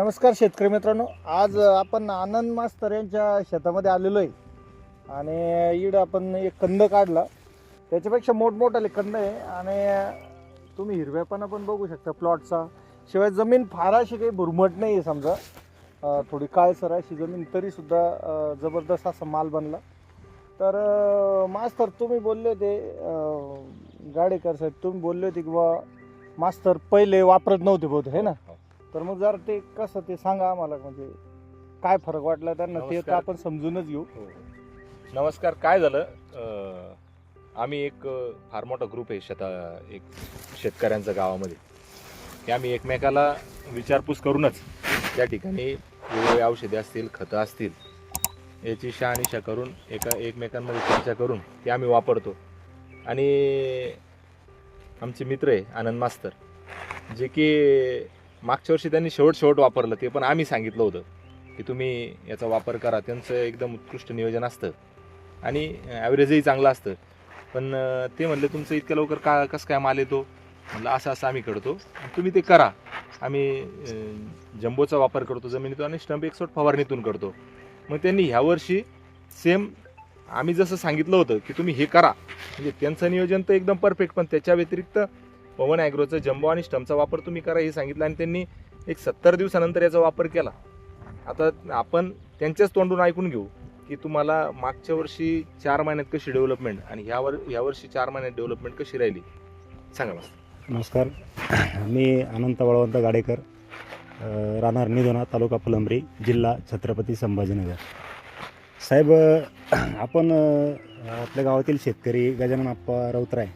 नमस्कार शेतकरी मित्रांनो. आज आपण आनंद मास्तर यांच्या शेतामध्ये आलेलो आहे आणि इड आपण एक कंद काढला. त्याच्यापेक्षा मोठमोठाले कंद आहे. आणि तुम्ही हिरव्यापणा पण बघू शकता प्लॉटचा. शिवाय जमीन फार अशी काही भुरमट नाही आहे समजा थोडी काळसर अशी जमीन तरीसुद्धा जबरदस्त असा माल बनला. तर मास्तर तुम्ही बोलले होते गाडेकर साहेब तुम्ही बोलले होते की बा मास्तर पहिले वापरत नव्हते बहुत हे ना? तर मग जरा ते कसं ते सांगा आम्हाला म्हणजे काय फरक वाटला त्यांना ते तर नमस्कार. आपण समजूनच घेऊ हो. नमस्कार काय झालं अं, आम्ही एक अं, फार मोठा ग्रुप आहे शेता एक शेतकऱ्यांचा गावामध्ये की आम्ही एकमेकाला विचारपूस करूनच त्या ठिकाणी वेगवेगळे औषधे असतील खतं असतील याची शहानिशा करून एका एकमेकांमध्ये चर्चा करून ते आम्ही वापरतो आणि आमचे मित्र आहे आनंद मास्तर जे की मागच्या वर्षी त्यांनी शेवट शेवट वापरलं ते पण आम्ही सांगितलं होतं की तुम्ही याचा वापर करा. त्यांचं एकदम उत्कृष्ट नियोजन असतं. आणि ॲव्हरेजही चांगलं असतं. पण ते म्हणले तुमचं इतक्या लवकर का कसं काय माल येतो? म्हणलं असं असं आम्ही करतो. तुम्ही ते करा. आम्ही जंबोचा जम्बोचा वापर करतो जमिनीतून आणि स्टंप एक्सोट फवारणीतून करतो. मग त्यांनी ह्या वर्षी सेम आम्ही जसं सांगितलं होतं की तुम्ही हे करा. म्हणजे त्यांचं नियोजन तर एकदम परफेक्ट पण त्याच्या व्यतिरिक्त पवन ॲग्रोचं जम्बो आणि स्टंपचा वापर तुम्ही करा हे सांगितलं आणि त्यांनी एक सत्तर दिवसानंतर याचा वापर केला. आता आपण त्यांच्याच तोंडून ऐकून घेऊ की तुम्हाला मागच्या वर्षी चार महिन्यात कशी डेव्हलपमेंट आणि ह्यावर यावर्षी चार महिन्यात डेव्हलपमेंट कशी राहिली? सांगा मला नमस्कार. मी अनंत वळवंत गाडेकर राहणार निधोना तालुका फुलंबरी जिल्हा छत्रपती संभाजीनगर. साहेब आपण आपल्या गावातील शेतकरी गजानन आप्पा राऊतराय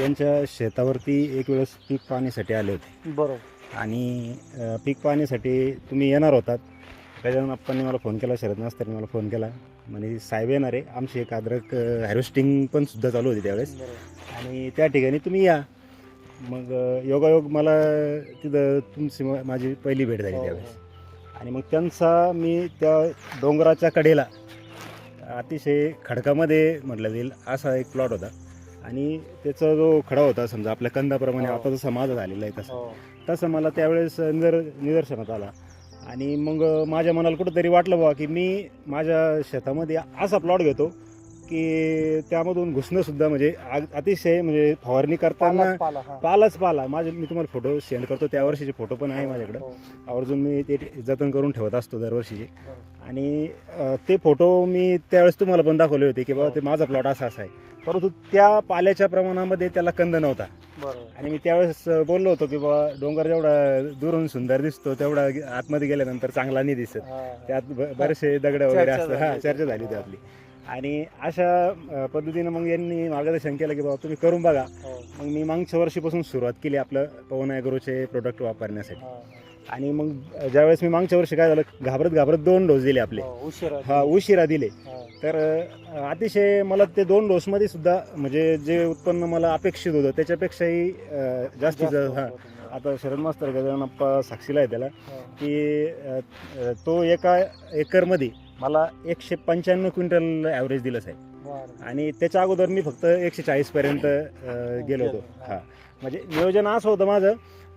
यांच्या शेतावरती एक वेळेस पीक पाहणीसाठी आले होते. बरोबर. आणि अ, पीक पाहणीसाठी तुम्ही येणार होतात. गजानन आप्पांनी मला फोन केला शरद मास्तरनी मला फोन केला. म्हणे साहेब येणार आहे. आमची एक अद्रक हार्वेस्टिंग पण सुद्धा चालू होती त्यावेळेस. बरोबर. आणि त्या ठिकाणी तुम्ही या. मग अ, योगायोग मला तिथं तुमची म- माझी पहिली भेट झाली हो, त्यावेळेस. आणि मग त्यांचा मी त्या डोंगराच्या कडेला अतिशय खडकामध्ये म्हटलं जाईल असा एक प्लॉट होता आणि त्याचा जो खडा होता समजा आपल्या कंदाप्रमाणे हो. आता जसा माझा झालेला आहे तसा हो. तसं मला त्यावेळेस निदर निदर्शनात आला आणि मग माझ्या मनाला कुठंतरी वाटलं बाबा की मी माझ्या शेतामध्ये असा प्लॉट घेतो की त्यामधून घुसणं सुद्धा म्हणजे अतिशय म्हणजे फवारणी करताना पालाच पाला हा. पालाच पाला. माझे मी तुम्हाला फोटो सेंड करतो. त्या वर्षीचे फोटो पण आहे माझ्याकडे. हो. आवर्जून मी ते जतन करून ठेवत असतो दरवर्षीचे. आणि अ, ते फोटो मी त्यावेळेस तुम्हाला पण दाखवले होते की बाबा ते माझा प्लॉट असा असा आहे. परंतु त्या पाल्याच्या प्रमाणामध्ये त्याला कंद नव्हता. बरोबर आणि मी त्यावेळेस बोललो होतो की बाबा डोंगर जेवढा दुरून सुंदर दिसतो तेवढा आतमध्ये गेल्यानंतर चांगला नाही दिसत. हा. त्यात ब- बरेचसे दगड वगैरे चर्चा असतात हा झाली. चर्चा झाली त्यातली. आणि अशा पद्धतीनं मग यांनी मार्गदर्शन केलं की बाबा तुम्ही करून बघा हो. मग मी मागच्या वर्षीपासून सुरुवात केली आपलं पवन ॲग्रोचे प्रोडक्ट वापरण्यासाठी. आणि मग ज्यावेळेस मी मागच्या वर्षी काय झालं घाबरत घाबरत दोन डोस दिले आपले हो, उशिरा हा उशिरा दिले हा. तर अतिशय मला ते दोन डोसमध्ये सुद्धा म्हणजे जे उत्पन्न मला अपेक्षित होतं त्याच्यापेक्षाही जास्त हा. आता शरद मास्तर गजानप्पा साक्षीला आहे त्याला. की तो एका एकरमध्ये मला एकशे पंच्याण्णव क्विंटल ॲव्हरेज दिलं साहेब बरं. आणि त्याच्या अगोदर मी फक्त एकशे चाळीसपर्यंत गेलो होतो हा म्हणजे नियोजन असं होतं माझं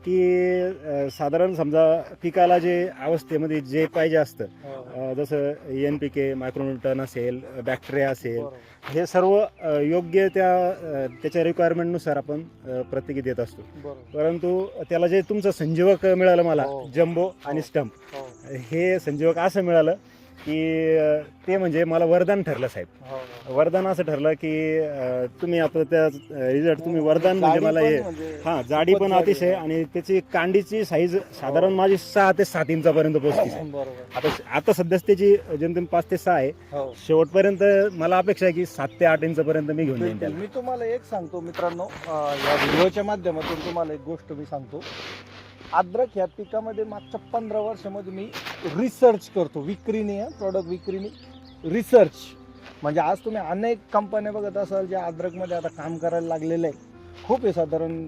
की अ, साधारण समजा पिकाला जे अवस्थेमध्ये जे पाहिजे असतं हो. अ, जसं एन पी के मायक्रोन्यूटन असेल बॅक्टेरिया असेल बरोबर. हे सर्व अ, योग्य त्या अ, त्याच्या रिक्वायरमेंटनुसार आपण अ, प्रत्येकी देत असतो बरोबर. परंतु त्याला जे तुमचं संजीवक मिळालं मला हो. जम्बो आणि हो. स्टंप हो. हे संजीवक असं मिळालं की अ, ते म्हणजे मला वरदान ठरलं साहेब हो. वरदान असं ठरलं की अ, तुम्ही आता त्या रिझल्ट तुम्ही वरदान म्हणजे मला हे म्हणजे हा जाडी पण अतिशय. आणि त्याची कांडीची साईज साधारण माझी सहा ते सात इंचापर्यंत पोहोचली साहेब. बरोबर आता आता सध्याच त्याची जेमतेम पाच ते सहा आहे हो शेवटपर्यंत मला अपेक्षा आहे की सात ते आठ इंचापर्यंत मी घेऊन बिलकुल. त्याला मी तुम्हाला एक सांगतो मित्रांनो अं, या व्हिडिओच्या माध्यमातून तुम्हाला एक गोष्ट मी सांगतो अद्रक ह्या पिकामध्ये मागच्या पंधरा वर्षामध्ये मी रिसर्च करतो. विक्रीने प्रॉडक्ट विक्रीने रिसर्च म्हणजे आज तुम्ही अनेक कंपन्या बघत असाल ज्या अद्रकमध्ये आता काम करायला लागलेलं आहे खूप आहे साधारण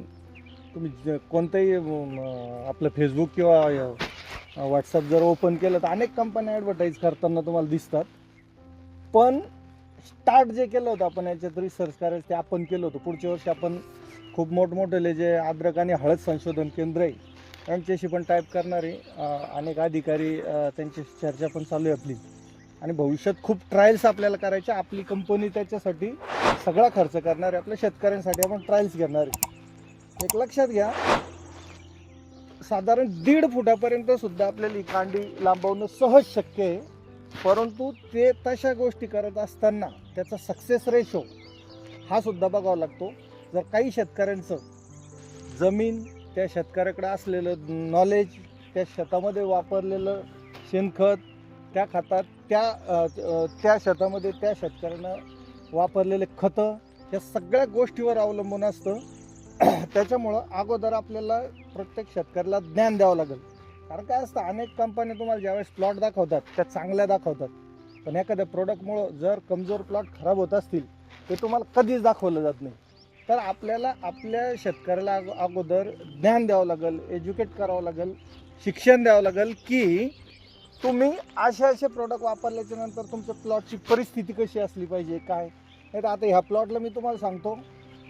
तुम्ही कोणतंही आपलं फेसबुक किंवा व्हॉट्सअप जर ओपन केलं तर अनेक कंपन्या ॲडव्हर्टाईज करताना तुम्हाला दिसतात. पण स्टार्ट जे केलं होतं आपण याच्यात रिसर्च करायचं ते आपण केलं होतं. पुढच्या वर्षी आपण खूप मोठमोठे जे अद्रक आणि हळद संशोधन केंद्र आहे यांच्याशी पण टाईप करणारे अनेक अधिकारी त्यांच्याशी चर्चा पण चालू आहे आपली. आणि भविष्यात खूप ट्रायल्स आपल्याला करायच्या आपली कंपनी त्याच्यासाठी सगळा खर्च करणार आहे आपल्या शेतकऱ्यांसाठी आपण ट्रायल्स घेणार आहे. एक लक्षात घ्या साधारण दीड फुटापर्यंत सुद्धा आपल्याला ही कांडी लांबवणं सहज शक्य आहे. परंतु ते तशा गोष्टी करत असताना त्याचा सक्सेस रेशो हा सुद्धा बघावा लागतो. जर काही शेतकऱ्यांचं जमीन त्या शेतकऱ्याकडे असलेलं नॉलेज त्या शेतामध्ये वापरलेलं शेणखत त्या खतात त्या त्या शेतामध्ये त्या शेतकऱ्यानं वापरलेले खतं या सगळ्या गोष्टीवर अवलंबून असतं. त्याच्यामुळं अगोदर आपल्याला प्रत्येक शेतकऱ्याला ज्ञान द्यावं लागेल. कारण काय असतं अनेक कंपन्या तुम्हाला ज्यावेळेस प्लॉट दाखवतात त्या चांगल्या दाखवतात. पण एखाद्या प्रोडक्टमुळं जर कमजोर प्लॉट खराब होत असतील ते तुम्हाला कधीच दाखवलं जात नाही. तर आपल्याला आपल्या शेतकऱ्याला अगो- अगोदर ज्ञान द्यावं लागेल एज्युकेट करावं लागेल शिक्षण द्यावं लागेल की तुम्ही असे असे प्रोडक्ट वापरल्याच्या नंतर तुमच्या प्लॉटची परिस्थिती कशी असली पाहिजे काय? नाही तर आता ह्या प्लॉटला मी तुम्हाला सांगतो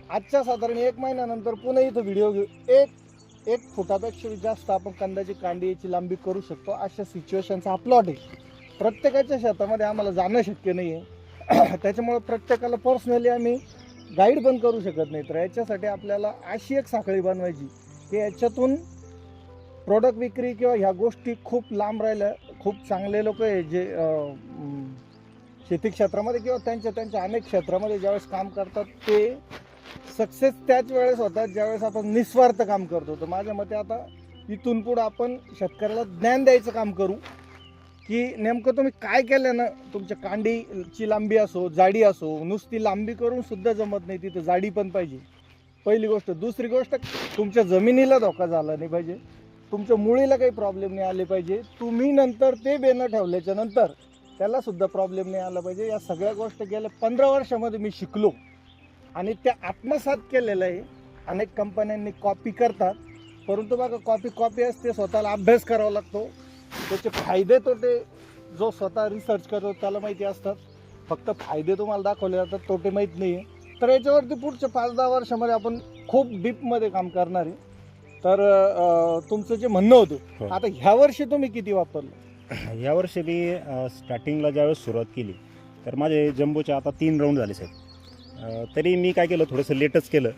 आजच्या साधारण एक महिन्यानंतर पुन्हा इथं व्हिडिओ घेऊ. एक एक फुटापेक्षा जास्त आपण कंदाची कांडी याची लांबी करू शकतो अशा सिच्युएशनचा हा प्लॉट आहे. प्रत्येकाच्या शेतामध्ये आम्हाला जाणं शक्य नाही आहे त्याच्यामुळे प्रत्येकाला पर्सनली आम्ही गाईड पण करू शकत नाही तर याच्यासाठी आपल्याला अशी एक साखळी बनवायची की याच्यातून प्रोडक्ट विक्री किंवा ह्या गोष्टी खूप लांब राहिल्या खूप चांगले लोक आहे जे शेती क्षेत्रामध्ये किंवा त्यांच्या त्यांच्या अनेक क्षेत्रामध्ये ज्यावेळेस काम करतात ते सक्सेस त्याच वेळेस होतात ज्यावेळेस आपण निस्वार्थ काम करतो. तर माझ्या मते आता इथून पुढं आपण शेतकऱ्याला ज्ञान द्यायचं काम करू. की नेमकं तुम्ही काय केल्यानं तुमच्या कांडीची लांबी असो जाडी असो नुसती लांबी करून सुद्धा जमत नाही तिथं जाडी पण पाहिजे. पहिली गोष्ट. दुसरी गोष्ट तुमच्या जमिनीला धोका झाला नाही पाहिजे. तुमच्या मुळीला काही प्रॉब्लेम नाही आले पाहिजे. तुम्ही नंतर ते बेनं ठेवल्याच्या नंतर त्याला सुद्धा प्रॉब्लेम नाही आला पाहिजे. या सगळ्या गोष्टी गेल्या पंधरा वर्षामध्ये मी शिकलो. आणि त्या आत्मसात केलेलं आहे. अनेक कंपन्यांनी कॉपी करतात. परंतु बघा कॉपी कॉपी असते स्वतःला अभ्यास करावा लागतो. त्याचे फायदे तोटे जो स्वतः रिसर्च करतो त्याला माहिती असतात. फक्त फायदे तुम्हाला दाखवले जातात तोटे माहीत नाही आहे तर याच्यावरती पुढच्या पाच दहा वर्षामध्ये आपण खूप डीपमध्ये काम करणार आहे. तर तुमचं जे म्हणणं हो. होतं आता ह्या वर्षी तुम्ही किती वापरलं? यावर्षी मी स्टार्टिंगला ज्यावेळेस सुरुवात केली तर माझे जम्बोचे आता तीन राऊंड झाले साहेब. तरी मी काय केलं थोडंसं लेटच केलं.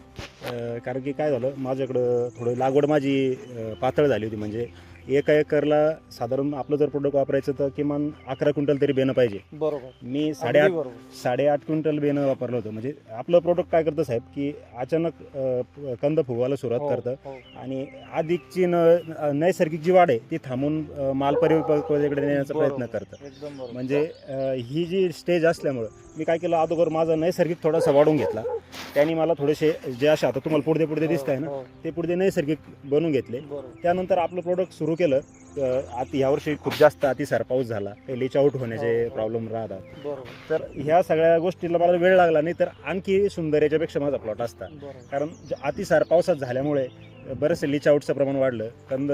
कारण की काय झालं माझ्याकडं थोडं लागवड माझी पातळ झाली होती. म्हणजे एका एकरला साधारण आपलं जर प्रोडक्ट वापरायचं तर किमान अकरा क्विंटल तरी बेणं पाहिजे. बरोबर. मी साडेआठ साडेआठ क्विंटल बेणं वापरलं होतं. म्हणजे आपलं प्रोडक्ट काय करतं साहेब की अचानक अ, कंद फुगवायला सुरुवात हो, करतं हो. आणि अधिकची न नैसर्गिक जी वाढ आहे ती थांबून अ, माल परिपक्वतेकडे नेण्याचा प्रयत्न. करतं. एकदम बरोबर. म्हणजे अ, ही जी स्टेज असल्यामुळं मी काय केलं अगोदर माझा नैसर्गिक थोडासा वाढून घेतला. त्यांनी मला थोडेसे जे असे आता तुम्हाला पुढे पुढे दिसत आहे ना हो, हो, ते पुढे नैसर्गिक बनवून घेतले. बरोबर. त्यानंतर आपलं प्रोडक्ट सुरू केलं अ, आता यावर्षी खूप जास्त अतिसार पाऊस झाला. लिच आउट होण्याचे हो, हो. प्रॉब्लेम राहतात. बरोबर. तर ह्या सगळ्या गोष्टीला मला वेळ लागला नाही तर आणखी सुंदर याच्यापेक्षा माझा प्लॉट असता. बरोबर. कारण जे अतिसार पावसात झाल्यामुळे बरेचसे लिच आउटचं प्रमाण वाढलं. कंद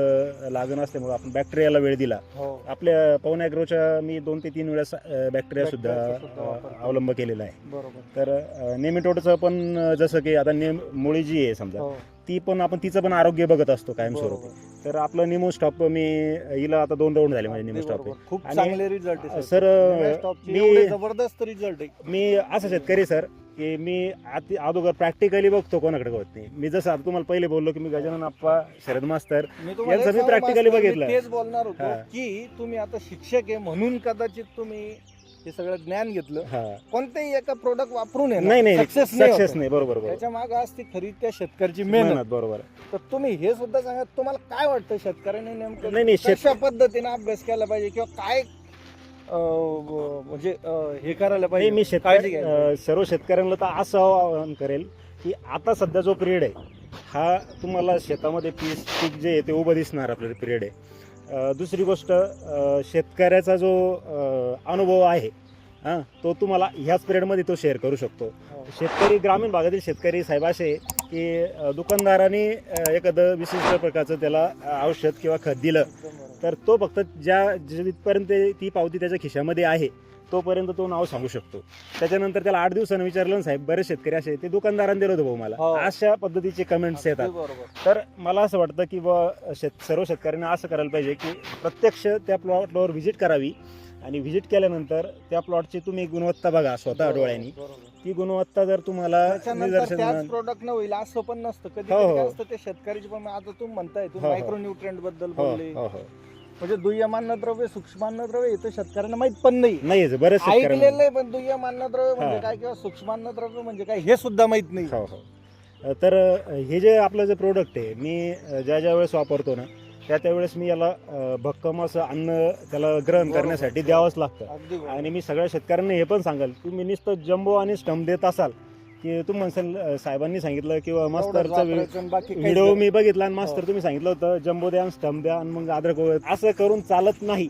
लागण असल्यामुळे आपण बॅक्टेरियाला वेळ दिला. हो. आपल्या पवन ॲग्रोच्या मी दोन ते तीन वेळेस बॅक्टेरिया सुद्धा अ, केला. अवलंब केलेला आहे. बरोबर. तर नेमिटोडचं पण अ, जसं की आता नेम मुळी जी आहे समजा हो. ती पण आपण तिचं पण आरोग्य बघत असतो कायमस्वरूपी. बरोबर. तर आपलं निमो स्टॉप मी हिला आता दोन राऊंड झाले माझे निमो स्टॉप. खूप चांगले रिझल्ट आहे सर मी जबरदस्त रिझल्ट आहे मी असं शेतकरी सर की मी आती अगोदर प्रॅक्टिकली बघतो कोणाकडे होत नाही मी जसं आता तुम्हाला पहिले बोललो की मी गजानन आप्पा शरद मास्तर यांचं मी मी बघितलं. तेच बोलणार होतो. की तुम्ही आता शिक्षक आहे म्हणून कदाचित तुम्ही हे सगळं ज्ञान घेतलं. हा. कोणतेही एका प्रोडक्ट वापरून आहे नाही नाही सक्सेस नाही बरोबर बरोबर. त्याच्यामागे असते खरी त्या शेतकऱ्याची मेहनत. मेहनत बरोबर. तर तुम्ही हे सुद्धा सांगा तुम्हाला काय वाटतं शेतकऱ्यांनी नेमकं नाही नाही शेत कशा पद्धतीने अभ्यास केला पाहिजे किंवा काय अं, म्हणजे अं, हे करायला नाही पाहिजे? मी काळजी शेतकरी घ्यायला अं, सर्व शेतकऱ्यांना तर असं आवाहन करेल की आता सध्या जो पिरियड आहे हा तुम्हाला शेतामध्ये पीक पीक जे आहे ते उभं दिसणार आपल्याला पिरियड आहे. दुसरी गोष्ट शेतकऱ्याचा जो अनुभव आहे हां तो तुम्हाला ह्याच पिरियडमध्ये तो शेअर करू शकतो हो. शेतकरी ग्रामीण भागातील शेतकरी साहेब असे की दुकानदाराने एखादं विशिष्ट प्रकारचं त्याला औषध किंवा खत दिलं. तर तो फक्त ज्या जिथपर्यंत ती पावती त्याच्या खिशामध्ये आहे तोपर्यंत तो नाव सांगू शकतो त्याच्यानंतर त्याला आठ दिवसानं विचारलं ना साहेब बरेच शेतकरी असे ते दुकानदारांनी दिलं होतं भाऊ मला हो. अशा पद्धतीचे कमेंट्स येतात तर मला असं वाटतं की बा शेत सर्व शेतकऱ्यांना असं करायला पाहिजे की प्रत्यक्ष त्या प्लॉटवर व्हिजिट करावी आणि व्हिजिट केल्यानंतर त्या प्लॉटची तुम्ही गुणवत्ता बघा स्वतः डोळ्यांनी. ती गुणवत्ता जर तुम्हाला प्रोडक्ट न होईल असं पण नसतं कधी हो, हो. असतं ते शेतकऱ्याची पण आता तुम्ही म्हणताय तुम्ही हो. मायक्रोन्युट्रिएंटबद्दल बोलले म्हणजे दुय्यम अन्नद्रव्य सूक्ष्म अन्नद्रव्य हे तर शेतकऱ्यांना माहीत पण नाही नाहीच बरेच ऐकलेलं आहे पण दुय्यम अन्नद्रव्य म्हणजे. काय किंवा सूक्ष्म अन्नद्रव्य म्हणजे काय हे सुद्धा माहीत नाही हो हो तर हे जे आपलं जे प्रोडक्ट आहे मी ज्या ज्या वेळेस वापरतो ना त्या त्यावेळेस मी याला भक्कम असं अन्न त्याला ग्रहण. करण्यासाठी द्यावंच लागतं. आणि मी सगळ्या शेतकऱ्यांना हे पण सांगाल तुम्ही नुसतं जम्बो आणि स्टंप देत असाल की तुम्ही म्हणसाल साहेबांनी सांगितलं किंवा मास्तरचा व्हिडिओ. मी बघितला आणि मास्तर. तुम्ही सांगितलं होतं जम्बो द्या स्टंप द्या आणि मग अद्रक वगैरे. असं करून चालत नाही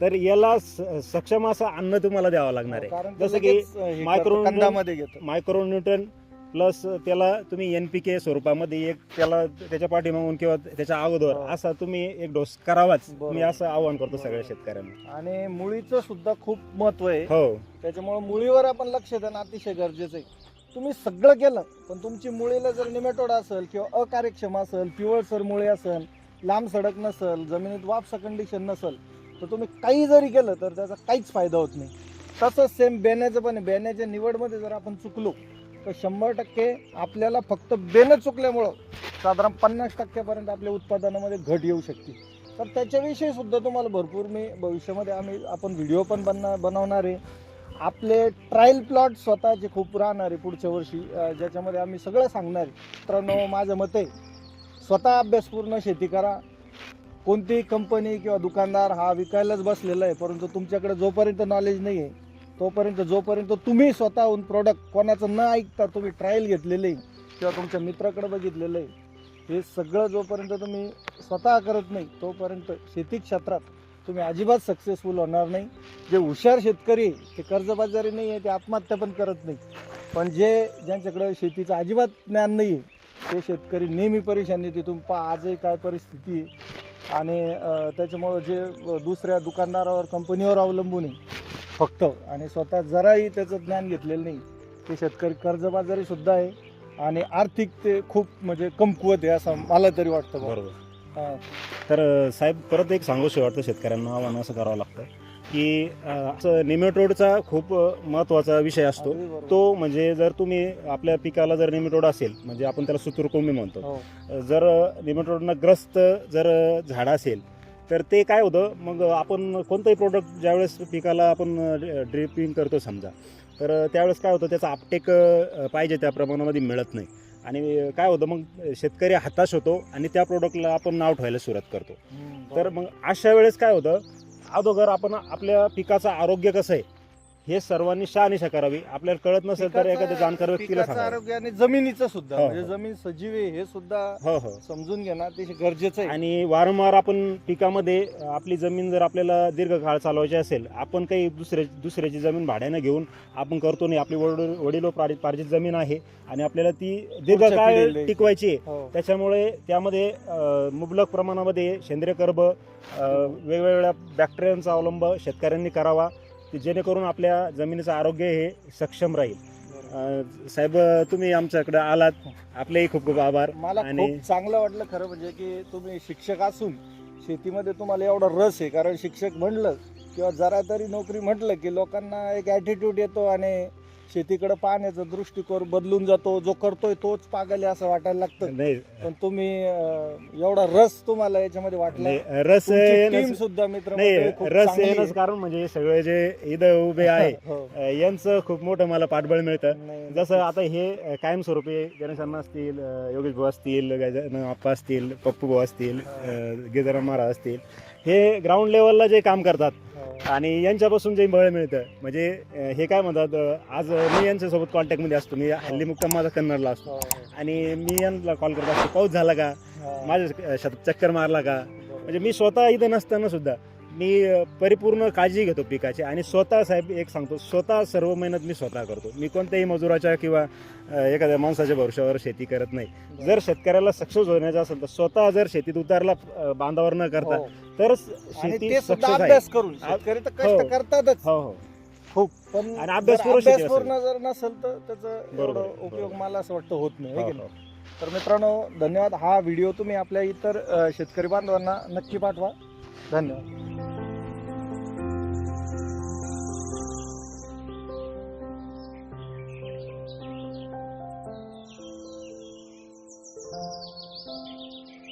तर याला सक्षम असं अन्न तुम्हाला द्यावं लागणार आहे ते जसं की मायक्रो- घेतं मायक्रोन्यूटन प्लस त्याला तुम्ही एन पी के स्वरूपामध्ये एक त्याला त्याच्या पाठीमागून किंवा त्याच्या अगोदर हो. असा तुम्ही एक डोस करावाच. मी असं आवाहन करतो. सगळ्या शेतकऱ्यांना आणि मुळीचं सुद्धा खूप महत्त्व आहे हो त्याच्यामुळे मुळीवर आपण लक्ष देणं अतिशय गरजेचं आहे तुम्ही सगळं केलं पण तुमची मुळीला जर निमेटोड असेल किंवा अकार्यक्षम असेल पिवळसर मुळे असेल लांब सडक नसेल जमिनीत वापसा कंडिशन नसेल तर तुम्ही काही जरी केलं तर त्याचा काहीच फायदा होत नाही. तसंच सेम बेण्याचं पण बेण्याच्या निवडमध्ये जर आपण चुकलो तर शंभर टक्के आपल्याला फक्त बेनं चुकल्यामुळं साधारण पन्नास टक्क्यापर्यंत आपल्या उत्पादनामध्ये घट येऊ शकते. तर त्याच्याविषयी सुद्धा तुम्हाला भरपूर मी भविष्यामध्ये आम्ही आपण व्हिडिओ पण बनणार बनवणार आहे. आपले ट्रायल प्लॉट स्वतःचे खूप राहणार आहे पुढच्या वर्षी ज्याच्यामध्ये आम्ही सगळं सांगणार आहे. मित्रांनो माझं मत आहे स्वतः अभ्यासपूर्ण शेती करा. कोणतीही कंपनी किंवा दुकानदार हा विकायलाच बसलेला आहे परंतु तुमच्याकडे जोपर्यंत नॉलेज नाही आहे तोपर्यंत जोपर्यंत तुम्ही स्वतःहून प्रोडक्ट कोणाचं न ऐकता तुम्ही ट्रायल घेतलेलं आहे किंवा तुमच्या मित्राकडे बघितलेलं आहे हे सगळं जोपर्यंत तुम्ही स्वतः करत नाही तोपर्यंत शेती क्षेत्रात तुम्ही अजिबात सक्सेसफुल होणार नाही. जे हुशार शेतकरी आहे, ते कर्जबाजारी नाही आहे ते आत्महत्या पण करत नाही. पण जे ज्यांच्याकडे शेतीचं अजिबात ज्ञान नाही आहे ते शेतकरी नेहमी परेशानी तिथून पहा आजही काय परिस्थिती आहे. आणि त्याच्यामुळं जे दुसऱ्या दुकानदारावर कंपनीवर अवलंबून आहे फक्त. आणि स्वतः जराही त्याचं ज्ञान घेतलेलं नाही. ते शेतकरी कर्जबाजारीसुद्धा आहे. आणि आर्थिक ते खूप म्हणजे कमकुवत आहे असं मला तरी वाटतं बरोबर. हा. तर अ, साहेब परत एक सांगूशी वाटतं शेतकऱ्यांना आव्हान असं करावं लागतं की अ, असं निमेटोडचा खूप अ, महत्त्वाचा विषय असतो अगदी बरोबर. तो म्हणजे जर तुम्ही आपल्या पिकाला जर निमेटोड असेल म्हणजे आपण त्याला सुतुरकोंबी म्हणतो हो. जर निमेटोडनं ग्रस्त जर झाड असेल तर ते काय होतं मग आपण कोणतंही प्रोडक्ट ज्यावेळेस पिकाला आपण ड्रिपिंग करतो समजा तर त्यावेळेस काय होतं त्याचा आपटेक अ, पाहिजे त्या प्रमाणामध्ये मिळत नाही आणि काय होतं मग शेतकरी हताश होतो आणि त्या प्रोडक्टला आपण नाव ठेवायला सुरुवात करतो. तर मग अशा वेळेस काय होतं अगोदर आपण आपल्या पिकाचं आरोग्य कसं आहे हे सर्वांनी शहानिशा करावी. आपल्याला कळत नसेल तर एखाद्या जाणकार व्यक्तीला पिकाचं आरोग्य आणि जमिनीचं सुद्धा. हो, म्हणजे हो. जमीन सजीव आहे हे सुद्धा हो हो. समजून घेणं अतिशय गरजेचं आहे. आणि वारंवार आपण पिकामध्ये आपली जमीन जर आपल्याला दीर्घकाळ चालवायची असेल आपण काही दुसऱ्या दुसऱ्याची जमीन भाड्यानं घेऊन आपण करतो नाही. आपली वडील वडिलो पार्जित जमीन आहे आणि आपल्याला ती दीर्घकाळ पिढीला- टिकवायची आहे. हो. त्याच्यामुळे त्यामध्ये अ, मुबलक प्रमाणामध्ये सेंद्रिय कर्ब अ, वेगवेगळ्या बॅक्टेरियांचा अवलंब शेतकऱ्यांनी करावा. की जेणेकरून आपल्या जमिनीचं आरोग्य हे सक्षम राहील. अ, साहेब तुम्ही आमच्याकडे आलात. आपलेही खूप खूप आभार. मला आणि- खूप चांगलं वाटलं खरं म्हणजे की तुम्ही शिक्षक असून शेतीमध्ये तुम्हाला एवढा रस आहे. कारण शिक्षक म्हणलं किंवा जरा तरी नोकरी म्हटलं की लोकांना एक ॲटिट्यूड येतो आणि शेतीकडे पाहण्याचा दृष्टिकोन बदलून जातो जो करतोय तोच पागल आहे असं वाटायला लागतं नाही पण तुम्ही अं, एवढा रस तुम्हाला याच्यामध्ये वाटला नाही, रस टीम येणंच- सुद्धा मित्र नाही मंडळी खूप रस चांगली येणंच आहे. कारण म्हणजे सगळे जे इथं उभे आहे हो. अ, यांचं खूप मोठं मला पाठबळ मिळतं नाही, जसं आता हे अ, कायमस्वरूपी गणेश अण्णा असतील अ, योगेश भाऊ असतील गजानन आप्पा असतील पप्पू भाऊ असतील गेजराम महाराज असतील हे ग्राउंड लेवलला जे काम करतात. आणि यांच्यापासून जे बळ मिळतं म्हणजे अ, हे काय म्हणतात अ, आज मी यांच्यासोबत कॉन्टॅक्टमध्ये असतो. मी हल्ली मुक्काम माझा कन्नडला असतो. हो, आणि मी यांना कॉल करत असतो पाऊस झाला का? हो. माझ्या शेतात चक्कर मारला का. म्हणजे मी स्वतः इथं नसताना सुद्धा मी अ, परिपूर्ण काळजी घेतो पिकाची. आणि स्वतः साहेब एक सांगतो स्वतः सर्व मेहनत मी स्वतः करतो. मी कोणत्याही मजुराच्या किंवा अ, एखाद्या माणसाच्या भरोशावर शेती करत नाही. जर शेतकऱ्याला सक्सेस होण्याचं असेल तर स्वतः जर शेतीत उतारला अ, बांधावर न करता हो. आणि शेती ते सुद्धा सक्सेस आहे अभ्यास करून शेतकरी तर हो. कष्ट करतातच हो हो खूप पण आणि अभ्यासपूर्ण जर शेती असेल. अभ्यासपूर्ण जर नसेल तर त्याचं बरोबर एवढं आहे, उपयोग बरोबर. मला असं वाटतं होत नाही है की हो, नाही? तर मित्रांनो धन्यवाद हा व्हिडिओ तुम्ही आपल्या इतर अ, शेतकरी बांधवांना नक्की पाठवा धन्यवाद